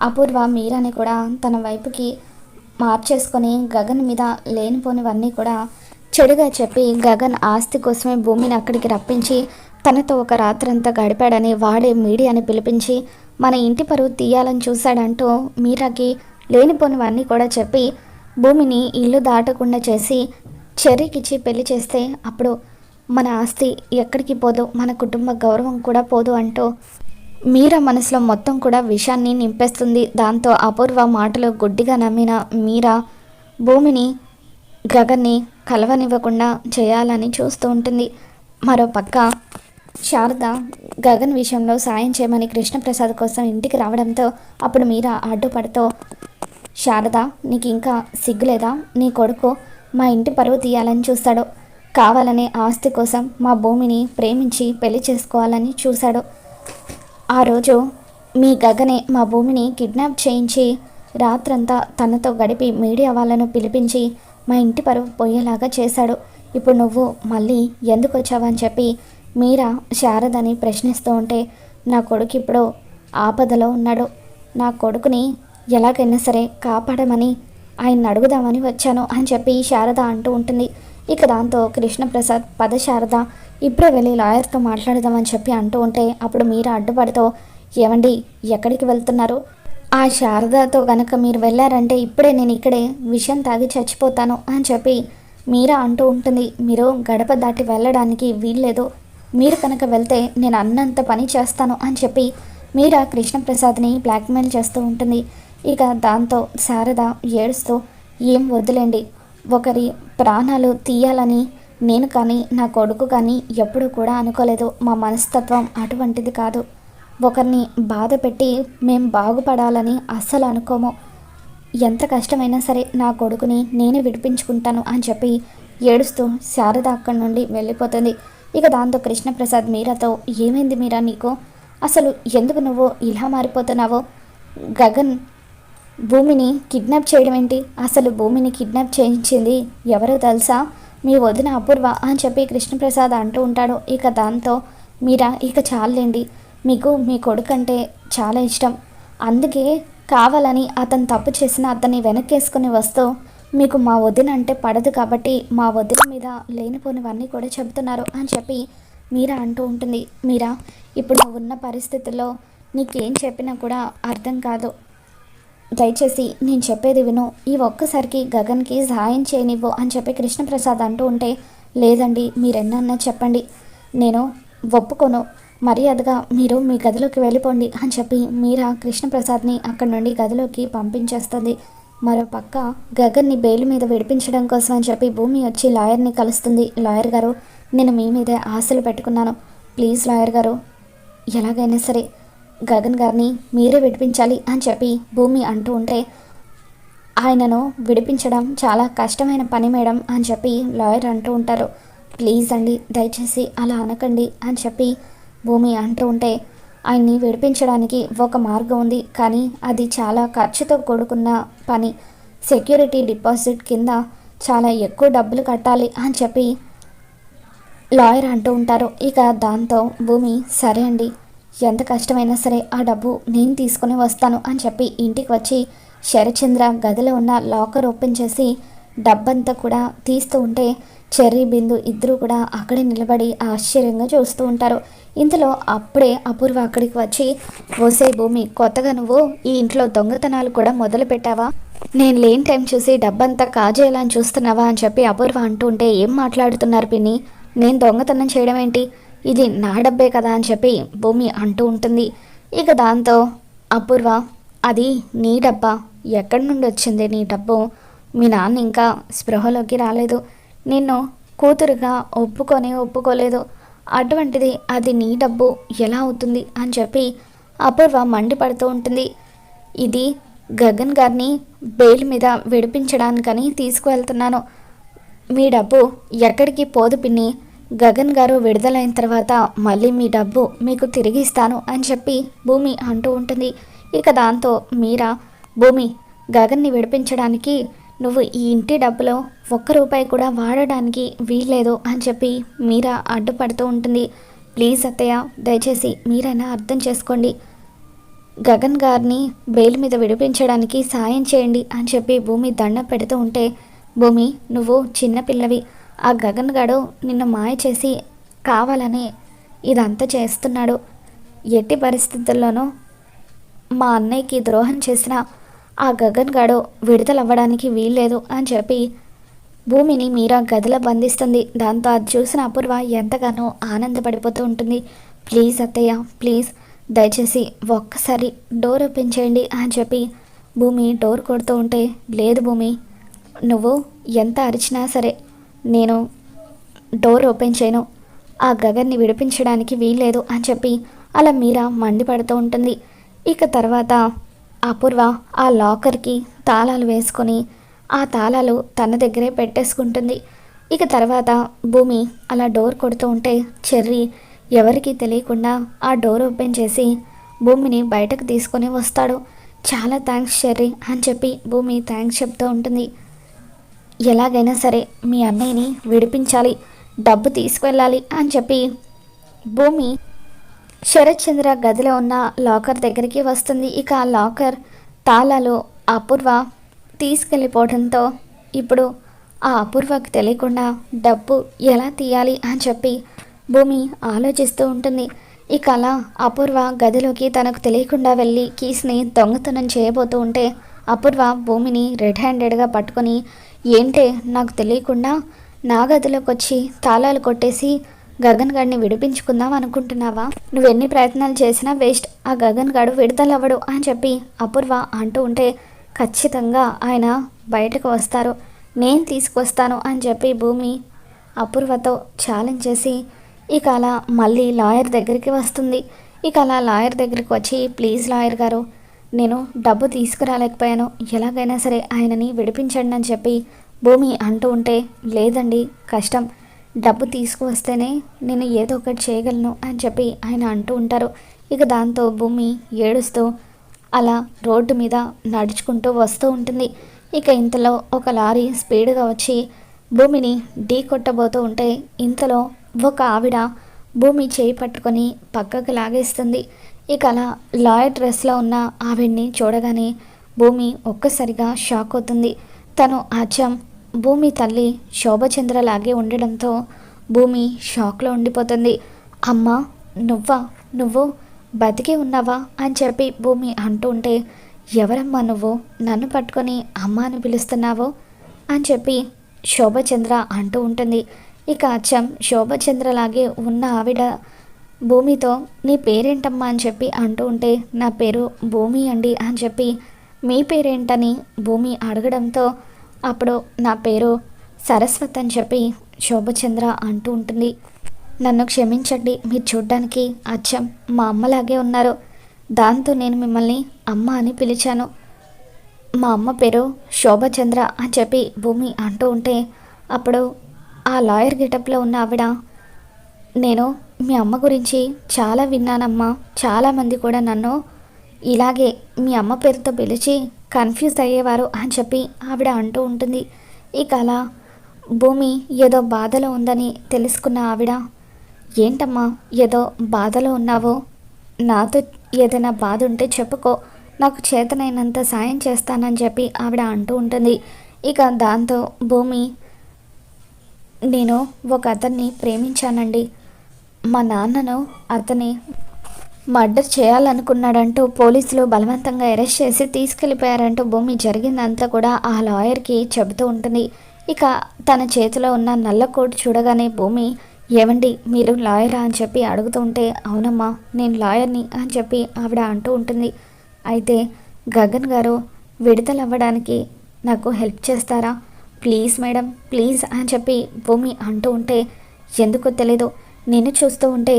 అపూర్వ మీరాని కూడా తన వైపుకి మార్చేసుకొని గగన్ మీద లేనిపోనివన్నీ కూడా చెడుగా చెప్పి గగన్ ఆస్తి కోసమే భూమిని అక్కడికి రప్పించి తనతో ఒక రాత్రంతా గడిపాడని వాడే మీడియాని పిలిపించి మన ఇంటి పరువు తీయాలని చూశాడంటూ మీరాకి లేనిపోనివన్నీ కూడా చెప్పి భూమిని ఇల్లు దాటకుండా చేసి చెర్రీకిచ్చి పెళ్ళి చేస్తే అప్పుడు మన ఆస్తి ఎక్కడికి పోదు మన కుటుంబ గౌరవం కూడా పోదు అంటూ మీరా మనసులో మొత్తం కూడా విషాన్ని నింపేస్తుంది. దాంతో అపూర్వ మాటలు గుడ్డిగా నమ్మిన మీరా భూమిని గగన్ని కలవనివ్వకుండా చేయాలని చూస్తూ ఉంటుంది. మరో పక్క శారద గగన్ విషయంలో సాయం చేయమని కృష్ణప్రసాద్ కోసం ఇంటికి రావడంతో అప్పుడు మీరా అడ్డుపడుతూ శారద నీకు ఇంకా సిగ్గులేదా? నీ కొడుకు మా ఇంటి పరువు తీయాలని చూస్తాడు. కావాలనే ఆస్తి కోసం మా భూమిని ప్రేమించి పెళ్ళి చేసుకోవాలని చూశాడు. ఆ రోజు మీ గగనే మా భూమిని కిడ్నాప్ చేయించి రాత్రంతా తనతో గడిపి మీడియా వాళ్ళను పిలిపించి మా ఇంటి పరువు పోయేలాగా చేశాడు. ఇప్పుడు నువ్వు మళ్ళీ ఎందుకు వచ్చావని చెప్పి మీరా శారదని ప్రశ్నిస్తూ ఉంటే నా కొడుకు ఇప్పుడు ఆపదలో ఉన్నాడు. నా కొడుకుని ఎలాగైనా సరే కాపాడమని ఆయన అడుగుదామని వచ్చాను అని చెప్పి శారద అంటూ ఉంటుంది. ఇక దాంతో కృష్ణప్రసాద్ పద శారద ఇప్పుడే వెళ్ళి లాయర్తో మాట్లాడదామని చెప్పి అంటూ ఉంటే అప్పుడు మీరా అడ్డుపడుతూ ఏమండి ఎక్కడికి వెళ్తున్నారు? ఆ శారదతో గనక మీరు వెళ్ళారంటే ఇప్పుడే నేను ఇక్కడే విషయం తాగి చచ్చిపోతాను అని చెప్పి మీరా అంటూ ఉంటుంది. మీరు గడప దాటి వెళ్ళడానికి వీల్లేదు. మీరు కనుక వెళ్తే నేను అన్నంత పని చేస్తాను అని చెప్పి మీరా కృష్ణప్రసాద్ని బ్లాక్మెయిల్ చేస్తూ ఉంటుంది. ఇక దాంతో శారద ఏడుస్తూ ఏం వద్దులేండి ఒకరి ప్రాణాలు తీయాలని నేను కానీ నా కొడుకు కానీ ఎప్పుడు కూడా అనుకోలేదు. మా మనస్తత్వం అటువంటిది కాదు. ఒకరిని బాధ పెట్టి మేము బాగుపడాలని అస్సలు అనుకోము. ఎంత కష్టమైనా సరే నా కొడుకుని నేనే విడిపించుకుంటాను అని చెప్పి ఏడుస్తూ శారద అక్కడి నుండి వెళ్ళిపోతుంది. ఇక దాంతో కృష్ణప్రసాద్ మీరాతో ఏమైంది మీరా నీకు? అసలు ఎందుకు నువ్వు ఇలా మారిపోతున్నావో? గగన్ భూమిని కిడ్నాప్ చేయడం ఏంటి? అసలు భూమిని కిడ్నాప్ చేయించింది ఎవరో తెలుసా? మీ వదిన అపూర్వ అని చెప్పి కృష్ణప్రసాద్ అంటూ ఉంటాడు. ఇక దాంతో మీరా ఇక చాలండి మీకు మీ కొడుకు అంటే చాలా ఇష్టం. అందుకే కావాలని అతను తప్పు చేసిన అతన్ని వెనక్కేసుకుని వస్తూ మీకు మా వదిన అంటే పడదు కాబట్టి మా వదిన మీద లేనిపోనివన్నీ కూడా చెబుతున్నారు అని చెప్పి మీరా అంటూ ఉంటుంది. మీరా ఇప్పుడు ఉన్న పరిస్థితుల్లో నీకేం చెప్పినా కూడా అర్థం కాదు. దయచేసి నేను చెప్పేది విను. ఈ ఒక్కసారికి గగన్కి సహాయం చేయనివ్వు అని చెప్పి కృష్ణప్రసాద్ అంటూ ఉంటే లేదండి మీరెన్నన్నా చెప్పండి. నేను ఒప్పుకోను. మర్యాదగా మీరు మీ గదిలోకి వెళ్ళిపోండి అని చెప్పి మీరా కృష్ణప్రసాద్ని అక్కడి నుండి గదిలోకి పంపించేస్తుంది. మరో పక్క గగన్ని బెయిల్ మీద విడిపించడం కోసం అని చెప్పి భూమి వచ్చి లాయర్ని కలుస్తుంది. లాయర్ గారు నేను మీ మీదే ఆశలు పెట్టుకున్నాను. ప్లీజ్ లాయర్ గారు ఎలాగైనా సరే గగన్ గారిని మీరే విడిపించాలి అని చెప్పి భూమి అంటూ ఉంటే ఆయనను విడిపించడం చాలా కష్టమైన పని మేడం అని చెప్పి లాయర్ అంటూ ఉంటారు. ప్లీజ్ అండి దయచేసి అలా అనకండి అని చెప్పి భూమి అంటూ ఉంటే ఆయన్ని విడిపించడానికి ఒక మార్గం ఉంది. కానీ అది చాలా ఖర్చుతో కూడుకున్న పని. సెక్యూరిటీ డిపాజిట్ కింద చాలా ఎక్కువ డబ్బులు కట్టాలి అని చెప్పి లాయర్ అంటూ ఉంటారు. ఇక దాంతో భూమి సరే అండి. ఎంత కష్టమైనా సరే ఆ డబ్బు నేను తీసుకుని వస్తాను అని చెప్పి ఇంటికి వచ్చి శరచంద్ర గదిలో ఉన్న లాకర్ ఓపెన్ చేసి డబ్బంతా కూడా తీస్తూ ఉంటే చెర్రీ బిందు ఇద్దరు కూడా అక్కడే నిలబడి ఆశ్చర్యంగా చూస్తూ ఉంటారు. ఇంతలో అప్పుడే అపూర్వ అక్కడికి వచ్చి ఓసే భూమి కొత్తగా నువ్వు ఈ ఇంట్లో దొంగతనాలు కూడా మొదలు పెట్టావా? నేను లేని టైం చూసి డబ్బంతా కాజేయాలని చూస్తున్నావా? అని చెప్పి అపూర్వ అంటూ ఉంటే ఏం మాట్లాడుతున్నారు పిన్ని? నేను దొంగతనం చేయడం ఏంటి? ఇది నా డబ్బే కదా అని చెప్పి భూమి అంటూ ఉంటుంది. ఇక దాంతో అపూర్వ అది నీ డబ్బా. ఎక్కడి నుండి వచ్చింది నీ డబ్బు? మీ నాన్న ఇంకా స్పృహలోకి రాలేదు. నిన్ను కూతురుగా ఒప్పుకొని ఒప్పుకోలేదు. అటువంటిది అది నీ డబ్బు. ఎలా అవుతుంది? అని చెప్పి అపూర్వ మండిపడుతూ ఉంటుంది. ఇది గగన్ గారిని బెయిల్ మీద విడిపించడానికని తీసుకువెళ్తున్నాను. మీ డబ్బు ఎక్కడికి పోదు పిన్ని. గగన్ గారు విడుదలైన తర్వాత మళ్ళీ మీ డబ్బు మీకు తిరిగి ఇస్తాను అని చెప్పి భూమి అంటూ ఉంటుంది. ఇక దాంతో మీరా భూమి గగన్ని విడిపించడానికి నువ్వు ఈ ఇంటి డబ్బులో ఒక్క రూపాయి కూడా వాడడానికి వీల్లేదు అని చెప్పి మీరా అడ్డుపడుతూ ఉంటుంది. ప్లీజ్ అత్తయ్య దయచేసి మీరైనా అర్థం చేసుకోండి. గగన్ గారిని బెయిల్ మీద విడిపించడానికి సాయం చేయండి అని చెప్పి భూమి దండం పెడుతూ ఉంటే భూమి నువ్వు చిన్నపిల్లవి ఆ గగన్ గడు నిన్ను మాయ చేసి కావాలని ఇదంతా చేస్తున్నాడు. ఎట్టి పరిస్థితుల్లోనూ మా అన్నయ్యకి ద్రోహం చేసిన ఆ గగన్ గడు విడుదలవ్వడానికి వీల్లేదు అని చెప్పి భూమిని మీరా గదిలో బంధిస్తుంది. దాంతో అది చూసిన అపూర్వ ఎంతగానో ఆనందపడిపోతూ ఉంటుంది. ప్లీజ్ అత్తయ్య ప్లీజ్ దయచేసి ఒక్కసారి డోర్ ఓపెన్ చేయండి అని చెప్పి భూమి డోర్ కొడుతూ ఉంటే లేదు భూమి నువ్వు ఎంత అరిచినా సరే నేను డోర్ ఓపెన్ చేయను. ఆ గగన్ని విడిపించడానికి వీల్లేదు అని చెప్పి అలా మీరా మండిపడుతూ ఉంటుంది. ఇక తర్వాత అపూర్వ ఆ లాకర్కి తాళాలు వేసుకొని ఆ తాళాలు తన దగ్గరే పెట్టేసుకుంటుంది. ఇక తర్వాత భూమి అలా డోర్ కొడుతూ ఉంటే చెర్రీ ఎవరికీ తెలియకుండా ఆ డోర్ ఓపెన్ చేసి భూమిని బయటకు తీసుకొని వస్తాడు. చాలా థ్యాంక్స్ చెర్రీ అని చెప్పి భూమి థ్యాంక్స్ చెప్తూ ఉంటుంది. ఎలాగైనా సరే మీ అన్నయ్యని విడిపించాలి డబ్బు తీసుకువెళ్ళాలి అని చెప్పి భూమి శరత్చంద్ర గదిలో ఉన్న లాకర్ దగ్గరికి వస్తుంది. ఇక ఆ లాకర్ తాళాలు అపూర్వ తీసుకెళ్ళిపోవడంతో ఇప్పుడు ఆ అపూర్వకు తెలియకుండా డబ్బు ఎలా తీయాలి అని చెప్పి భూమి ఆలోచిస్తూ ఉంటుంది. ఇక అలా అపూర్వ గదిలోకి తనకు తెలియకుండా వెళ్ళి కీస్ని దొంగతనం చేయబోతూ ఉంటే అపూర్వ భూమిని రెడ్ హ్యాండెడ్గా పట్టుకొని ఏంటే నాకు తెలియకుండా నా గదిలోకి వచ్చి తాళాలు కొట్టేసి గగన్ గడిని విడిపించుకుందాం అనుకుంటున్నావా? నువ్వు ఎన్ని ప్రయత్నాలు చేసినా వేస్ట్. ఆ గగన్ గడు విడుదలవ్వడు అని చెప్పి అపూర్వ అంటూ ఉంటే ఖచ్చితంగా ఆయన బయటకు వస్తారు. నేను తీసుకొస్తాను అని చెప్పి భూమి అపూర్వతో ఛాలెంజ్ చేసి ఇక అలా మళ్ళీ లాయర్ దగ్గరికి వస్తుంది. ఇక అలా లాయర్ దగ్గరికి వచ్చి ప్లీజ్ లాయర్ గారు నేను డబ్బు తీసుకురాలేకపోయాను. ఎలాగైనా సరే ఆయనని విడిపించండి అని చెప్పి భూమి అంటూ ఉంటే లేదండి కష్టం. డబ్బు తీసుకువస్తేనే నేను ఏదో ఒకటి చేయగలను అని చెప్పి ఆయన అంటూ ఉంటారు. ఇక దాంతో భూమి ఏడుస్తూ అలా రోడ్డు మీద నడుచుకుంటూ వస్తూ ఉంటుంది. ఇక ఇంతలో ఒక లారీ స్పీడ్గా వచ్చి భూమిని ఢీ కొట్టబోతూ ఉంటే ఇంతలో ఒక ఆవిడ భూమి చేయి పట్టుకొని పక్కకు లాగేస్తుంది. ఇక అలా లాయర్ డ్రెస్లో ఉన్న ఆవిడ్ని చూడగానే భూమి ఒక్కసారిగా షాక్ అవుతుంది. తను అచ్చం భూమి తల్లి శోభచంద్రలాగే ఉండడంతో భూమి షాక్లో ఉండిపోతుంది. అమ్మ నువ్వా? నువ్వు బతికే ఉన్నావా? అని చెప్పి భూమి అంటూ ఉంటే ఎవరమ్మా నువ్వు? నన్ను పట్టుకొని అమ్మ అని పిలుస్తున్నావు? అని చెప్పి శోభచంద్ర అంటూ ఉంటుంది. ఇక అచ్చం శోభచంద్రలాగే ఉన్న ఆవిడ భూమితో నీ పేరేంటమ్మా? అని చెప్పి అంటూ ఉంటే నా పేరు భూమి అండి అని చెప్పి మీ పేరేంటని? భూమి అడగడంతో అప్పుడు నా పేరు సరస్వత్ అని చెప్పి శోభచంద్ర అంటూ ఉంటుంది. నన్ను క్షమించండి మీరు చూడ్డానికి అచ్చం మా అమ్మలాగే ఉన్నారు. దాంతో నేను మిమ్మల్ని అమ్మ అని పిలిచాను. మా అమ్మ పేరు శోభచంద్ర అని చెప్పి భూమి అంటూ ఉంటే అప్పుడు ఆ లాయర్ గెటప్లో ఉన్న ఆవిడ నేను మీ అమ్మ గురించి చాలా విన్నానమ్మా. చాలామంది కూడా నన్ను ఇలాగే మీ అమ్మ పేరుతో పిలిచి కన్ఫ్యూజ్ అయ్యేవారు అని చెప్పి ఆవిడ అంటూ ఉంటుంది. ఇక అలా భూమి ఏదో బాధలో ఉందని తెలుసుకున్న ఆవిడ ఏంటమ్మా ఏదో బాధలో ఉన్నావో? నాతో ఏదైనా బాధ ఉంటే చెప్పుకో. నాకు చేతనైనంత సాయం చేస్తానని చెప్పి ఆవిడ అంటూ ఉంటుంది. ఇక దాంతో భూమి నేను ఒక అతన్ని ప్రేమించానండి. మా నాన్నను అతని మర్డర్ చేయాలనుకున్నాడంటూ పోలీసులు బలవంతంగా అరెస్ట్ చేసి తీసుకెళ్ళిపోయారంటూ భూమి జరిగిందంతా కూడా ఆ లాయర్కి చెబుతూ ఉంటుంది. ఇక తన చేతిలో ఉన్న నల్ల కోట్ చూడగానే భూమి ఏమండి మీరు లాయరా? అని చెప్పి అడుగుతూ ఉంటే అవునమ్మా నేను లాయర్ని అని చెప్పి ఆవిడ అంటూ ఉంటుంది. అయితే గగన్ గారు విడుదలవ్వడానికి నాకు హెల్ప్ చేస్తారా? ప్లీజ్ మేడం ప్లీజ్ అని చెప్పి భూమి అంటూ ఉంటే ఎందుకో తెలీదు. నేను చూస్తూ ఉంటే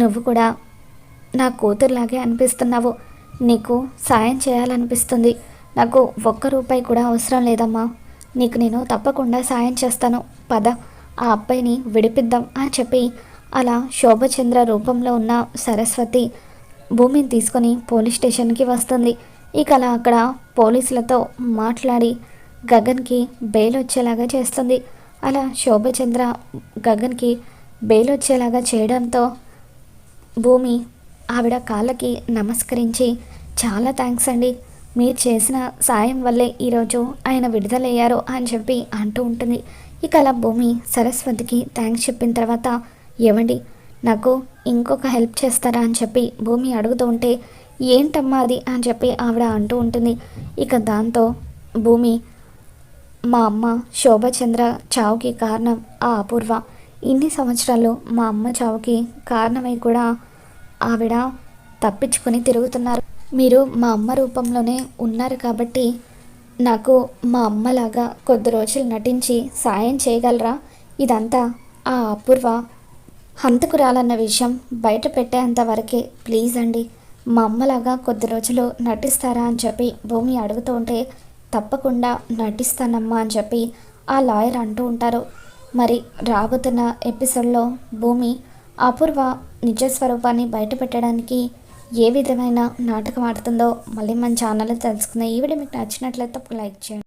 నువ్వు కూడా నా కూతురులాగే అనిపిస్తున్నావు. నీకు సాయం చేయాలనిపిస్తుంది. నాకు ఒక్క రూపాయి కూడా అవసరం లేదమ్మా. నీకు నేను తప్పకుండా సాయం చేస్తాను. పద ఆ అబ్బాయిని విడిపిద్దాం అని చెప్పి అలా శోభచంద్ర రూపంలో ఉన్న సరస్వతి భూమిని తీసుకొని పోలీస్ స్టేషన్కి వస్తుంది. ఇక అలా అక్కడ పోలీసులతో మాట్లాడి గగన్కి బెయిల్ వచ్చేలాగా చేస్తుంది. అలా శోభచంద్ర గగన్కి బెయిల్ వచ్చేలాగా చేయడంతో భూమి ఆవిడ కాళ్ళకి నమస్కరించి చాలా థ్యాంక్స్ అండి. మీరు చేసిన సాయం వల్లే ఈరోజు ఆయన విడుదలయ్యారు అని చెప్పి అంటూ ఉంటుంది. ఇక అలా భూమి సరస్వతికి థ్యాంక్స్ చెప్పిన తర్వాత ఏమండి నాకు ఇంకొక హెల్ప్ చేస్తారా అని చెప్పి భూమి అడుగుతూ ఉంటే ఏంటమ్మా అది అని చెప్పి ఆవిడ అంటూ ఉంటుంది. ఇక దాంతో భూమి మా అమ్మ శోభచంద్ర చావుకి కారణం ఆ అపూర్వ. ఇన్ని సంవత్సరాలు మా అమ్మ చావుకి కారణమై కూడా ఆవిడ తప్పించుకొని తిరుగుతున్నారు. మీరు మా అమ్మ రూపంలోనే ఉన్నారు కాబట్టి నాకు మా అమ్మలాగా కొద్ది రోజులు నటించి సాయం చేయగలరా? ఇదంతా ఆ అపూర్వ హంతకురాలన్న విషయం బయట పెట్టేంత వరకే ప్లీజ్ అండి. మా అమ్మలాగా కొద్ది రోజులు నటిస్తారా అని చెప్పి భూమి అడుగుతూ ఉంటే తప్పకుండా నటిస్తానమ్మా అని చెప్పి ఆ లాయర్ అంటూ ఉంటారు. మరి రాబోతున్న ఎపిసోడ్లో భూమి అపూర్వ నిజ స్వరూపాన్ని ఏ విధమైన నాటకం ఆడుతుందో మళ్ళీ మన ఛానల్లో తెలుసుకుందాం. ఈ వీడియో మీకు నచ్చినట్లయితే లైక్ చేయండి.